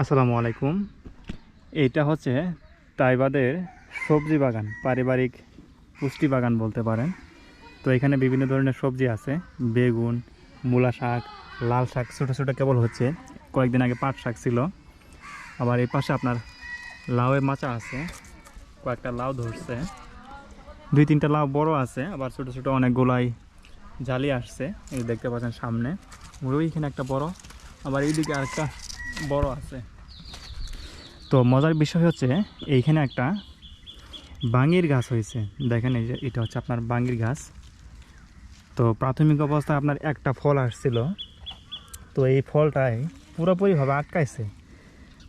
আসসালামু আলাইকুম। এইটা হচ্ছে তাইবাদের সবজি বাগান, পারিবারিক পুষ্টি বাগান বলতে পারেন। তো এখানে বিভিন্ন ধরনের সবজি আছে, বেগুন, মূলা শাক, লাল শাক, ছোটো ছোটো কেবল হচ্ছে। কয়েকদিন আগে পাট শাক ছিল। আবার এই পাশে আপনার লাউয়ের মাচা আছে, কয়েকটা লাউ ধরছে। দুই তিনটা লাউ বড় আছে, আবার ছোটো ছোটো অনেক গোলাই জালি আসছে। এই দেখতে পাচ্ছেন সামনে। ওইখানে একটা বড়। আবার এইদিকে আরেকটা বড় আছে। তো মজার বিষয় হচ্ছে, এইখানে একটা বাঙির গাছ হয়েছে। দেখেন এই যে, এটা হচ্ছে আপনার বাঙির গাছ। তো প্রাথমিক অবস্থায় আপনার একটা ফল আসছিল। তো এই ফলটাই পুরোপুরিভাবে আটকাইছে।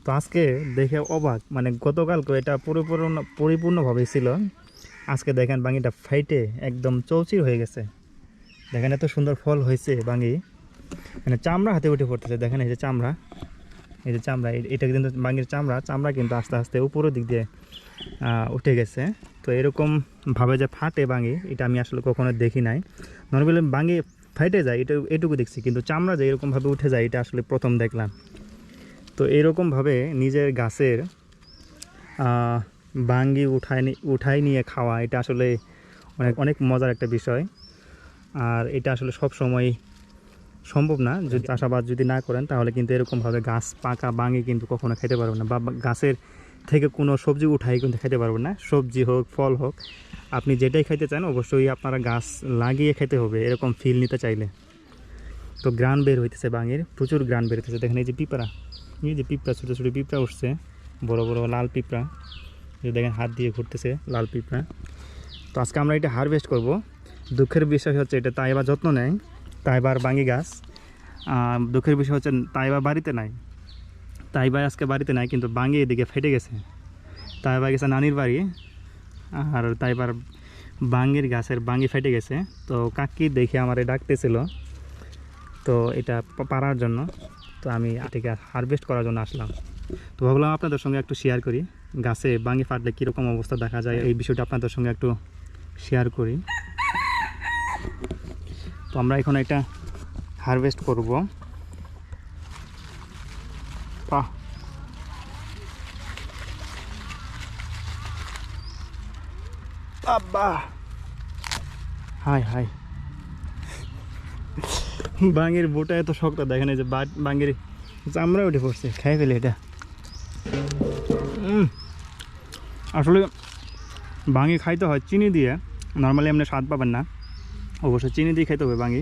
তো আজকে দেখে অবাক মানে গতকালকে এটা পরিপূর্ণ পরিপূর্ণভাবে ছিল। আজকে দেখেন বাঙিটা ফাইটে একদম চৌচির হয়ে গেছে। দেখেন এত সুন্দর ফল হয়েছে বাঙি মানে চামড়া হাতে উঠে পড়তেছে। দেখেন এই যে চামড়া। এই যে চামড়া এটা কিন্তু বাঙির চামড়া চামড়া কিন্তু আস্তে আস্তে উপরের দিক দিয়ে উঠে গেছে। তো এরকম ভাবে যে ফাটে বাঙি এটা আমি আসলে কখনো দেখি নাই। নর্মালি বাঙি ফাইটে যায়, এটা এটুকু দেখছি, কিন্তু চামড়া যে এরকমভাবে উঠে যায়, এটা আসলে প্রথম দেখলাম। তো এরকমভাবে নিজের গাছের বাঙ্গি উঠায় উঠাই নিয়ে খাওয়া, এটা আসলে অনেক অনেক মজার একটা বিষয়। আর এটা আসলে সব সময় সম্ভব না। যদি চাষাবাদ যদি না করেন তাহলে কিন্তু এরকমভাবে গাছ পাকা বাঙে কিন্তু কখনো খেতে পারবেন না বা বা গাছের থেকে কোনো সবজি উঠাই কিন্তু খেতে পারবেন না। সবজি হোক ফল হোক আপনি যেটাই খেতে চান অবশ্যই আপনারা গাছ লাগিয়ে খেতে হবে এরকম ফিল নিতে চাইলে। তো গ্রান বের হইতেছে বাঙের প্রচুর গ্রান বের হইতেছে। দেখেন এই যে পিঁপড়া এই যে পিঁপড়া ছোটো ছোটো পিঁপড়া উঠছে বড় বড় লাল পিঁপড়া যে দেখেন হাত দিয়ে ঘুরতেছে লাল পিঁপড়া। তো আজকে আমরা এটা হারভেস্ট করব। দুঃখের বিষয় হচ্ছে এটা তাইবা যত্ন নেয় তাইবার বাঙি গাছ। দুঃখের বিষয় হচ্ছে তাইবা বাড়িতে নাই। তাইবা আজকে বাড়িতে নাই, কিন্তু বাঙি এদিকে ফেটে গেছে। তাইবা গেছে নানির বাড়ি, আর তাইবার বাঙ্গির গাছের বাঙ্গি ফেটে গেছে। তো কাকি দেখে আমার ডাকতেছিল, তো এটা পা- পারার জন্য। তো আমি এটাকে হারভেস্ট করার জন্য আসলাম। তো ভাবলাম আপনাদের সঙ্গে একটু শেয়ার করি, গাছে বাঙ্গি ফাটলে কীরকম অবস্থা দেখা যায়, এই বিষয়টা আপনাদের সঙ্গে একটু শেয়ার করি। তো আমরা এখন এটা হারভেস্ট করব। বাহ। হাই হাই বাঙের বোটা এত শক্ত, দেখেন এই যে বাঙের চামড়া উঠে পড়ছে খাই ফেলে এটা। আসলে বাঙি খাইতে হয় চিনি দিয়ে, নর্মালি আপনি স্বাদ পাবেন না। অবশ্যই চিনি দিয়ে খাইতে হবে বাঙি।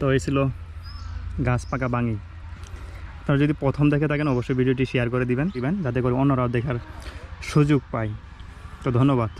তো এই ছিল গাছ পাকা বাঙি। আপনারা যদি প্রথম দেখে থাকেন, অবশ্যই ভিডিওটি শেয়ার করে দিবেন দিবেন, যাতে করে অন্যরাও দেখার সুযোগ পায়। তো ধন্যবাদ।